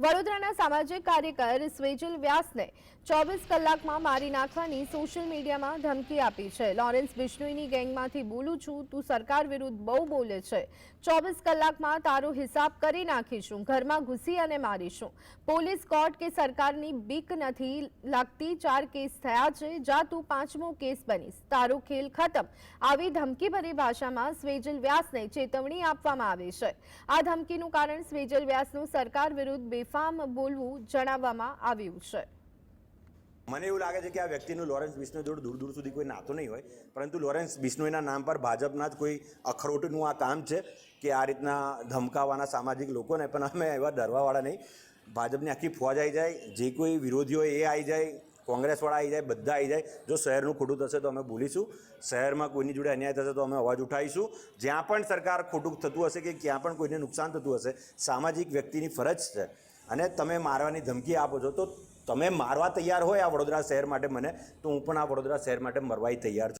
વડોદરાના સામાજિક કાર્યકર સ્વેજલ વ્યાસને ચોવીસ કલાકમાં મારી નાખવાની સોશિયલ મીડિયામાં ધમકી આપી છે. લોરેન્સ બિશ્નોઈની ગેંગમાંથી બોલું છું, તું સરકાર વિરુદ્ધ બહુ બોલે છે. ચોવીસ કલાકમાં તારો હિસાબ કરી નાખીશું, ઘરમાં ઘૂસી અને મારીશું. પોલીસ કોર્ટ કે સરકારની બીક નથી લાગતી, ચાર કેસ થયા છે, જા તું પાંચમો કેસ બનીશ. તારો ખેલ ખતમ. આવી ધમકીભરી ભાષામાં સ્વેજલ વ્યાસને ચેતવણી આપવામાં આવી છે. આ ધમકીનું કારણ સ્વેજલ વ્યાસનું સરકાર વિરુદ્ધ બેફામ બોલવું જણાવવામાં આવ્યું છે. મને એવું લાગે છે કે આ વ્યક્તિનું લોરેન્સ બિશ્નોઈ જોડે દૂર દૂર સુધી કોઈ નાતો નહીં હોય, પરંતુ લોરેન્સ બિશ્નોઈના નામ પર ભાજપના જ કોઈ અખરોટનું આ કામ છે કે આ રીતના ધમકાવાના સામાજિક લોકોને પણ અમે એવા ડરવાવાળા નહીં. ભાજપની આખી ફોજ આવી જાય, જે કોઈ વિરોધીઓ એ આવી જાય, કોંગ્રેસવાળા આવી જાય, બધા આવી જાય. જો શહેરનું ખોટું થશે તો અમે બોલીશું શહેરમાં કોઈની જોડે અન્યાય થશે તો અમે અવાજ ઉઠાવીશું. જ્યાં પણ સરકાર ખોટું થતું હશે કે ક્યાં પણ કોઈને નુકસાન થતું હશે, સામાજિક વ્યક્તિની ફરજ છે. અને તમે મારવાની ધમકી આપો છો, તો તમે મારવા તૈયાર હોય આ વડોદરા શહેર માટે મને, તો હું પણ આ વડોદરા શહેર માટે મરવાય તૈયાર છું.